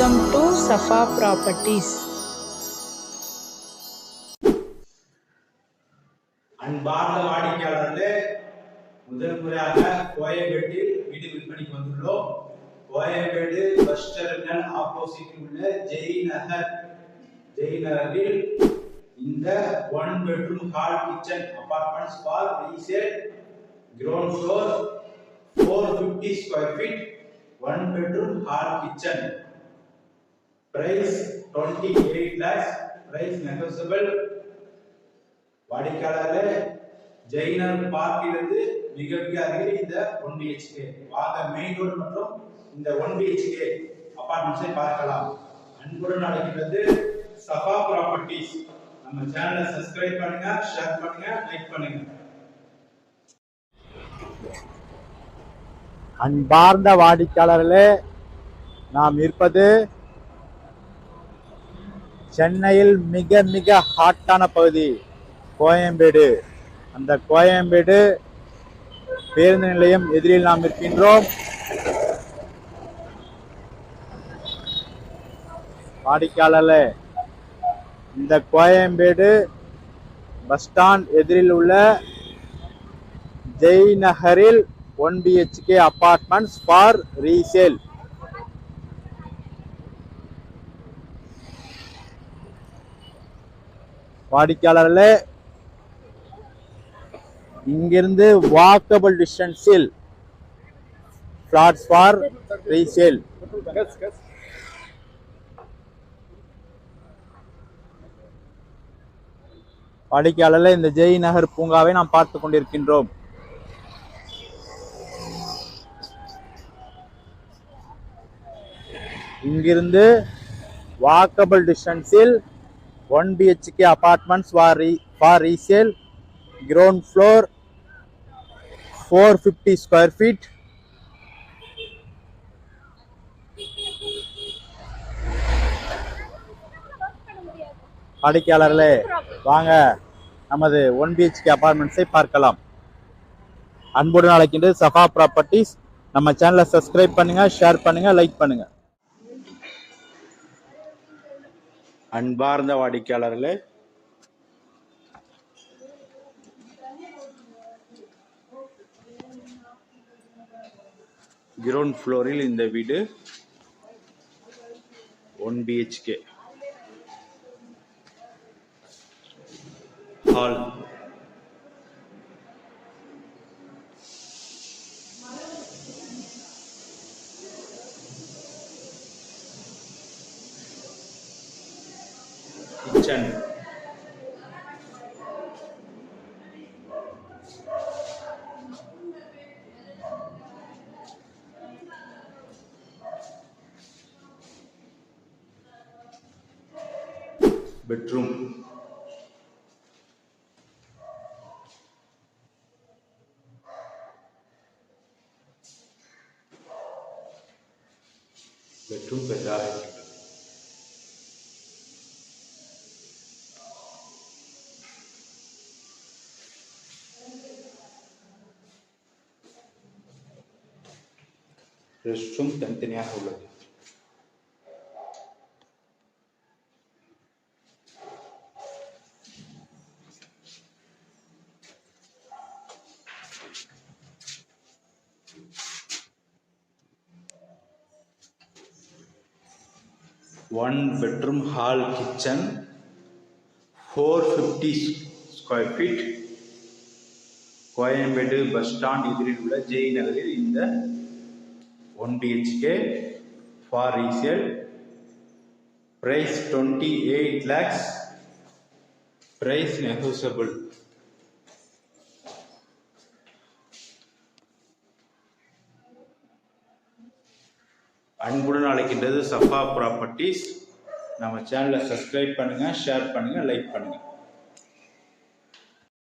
Welcome to Safa properties அன்பார்ந்த வாடிக்கையாளர்களே முதல் முறையாக கோயம்பேட்டில் வீடு விற்பனைக்கு வந்துள்ளோம். கோயம்பேடு பஸ் டெர்மினல் ஆப்போசிட்டில் உள்ள ஜெய் நகர். ஜெய் நகரில் இந்த one bedroom hall kitchen apartments for resale ground floor four fifty square feet one bedroom hall kitchen price twenty eight lakhs price negotiable வாடிக்கையாளர் ஜெயினர் பார்க்கிலிருந்து மிக மிக அருகில் இந்த ஒன் பிஹெச்கே வாங்க மெயின் ரோடு மற்றும் இந்த ஒன் பிஹெச்கே அபார்ட்மெண்ட்ஸை பார்க்கலாம். அன்புடன் அழைக்கிறது சபா ப்ராப்பர்ட்டிஸ் நம்ம சேனலை சப்ஸ்கிரைப் பண்ணுங்க ஷேர் பண்ணுங்க லைக் பண்ணுங்க. அன்பார்ந்த வாடிக்கையாளர்களே நாம் இருப்பது சென்னையில் மிக மிக ஹாட்டான பகுதி கோயம்பேடு. அந்த கோயம்பேடு பேருந்து நிலையம் எதிரில் நாம் இருக்கின்றோம். வாடிக்கையாளர் இந்த கோயம்பேடு பஸ் ஸ்டாண்ட் எதிரில் உள்ள ஜெய் நகரில் one BHK apartments for resale வாடிக்கையாளர்களே இங்கிருந்து வாக்கபிள் டிஸ்டன்ஸில் பிளாட்ஸ் ஃபார் ரீசேல் வாடிக்கையாளர்ல இந்த ஜெய் நகர் பூங்காவை நாம் பார்த்து கொண்டிருக்கின்றோம். இங்கிருந்து வாக்கபிள் டிஸ்டன்ஸில் one BHK apartments for re for resale ground floor four fifty square feet வாடிக்கையாளர்களே வாங்க. நமது ஒன் பிஹெச்கே அபார்ட்மெண்ட்ஸை பார்க்கலாம். அன்புடன் அழைக்கின்றது சஃபா ப்ராப்பர்ட்டிஸ் நம்ம சேனலை சப்ஸ்கிரைப் பண்ணுங்கள் ஷேர் பண்ணுங்கள் லைக் பண்ணுங்கள் அன்பார்ந்த வாடிக்கையாளர்களே கிரவுண்ட் ஃப்ளோரில் இந்த வீடு one BHK hall kitchen bedroom bedroom பெரிதாக ரெஸ்ட்ரூம் தனித்தனியாக உள்ளது one bedroom hall kitchen four fifty square feet Koyambedu bus stand எதிரில் உள்ள ஜெய் நகரில் இந்த one BHK for resale price twenty eight lakhs price negotiable அன்புடன் அழைக்கின்றது சஃபா ப்ராப்பர்ட்டிஸ் நம்ம சேனலை சப்ஸ்கிரைப் பண்ணுங்கள் ஷேர் பண்ணுங்கள் லைக் பண்ணுங்கள்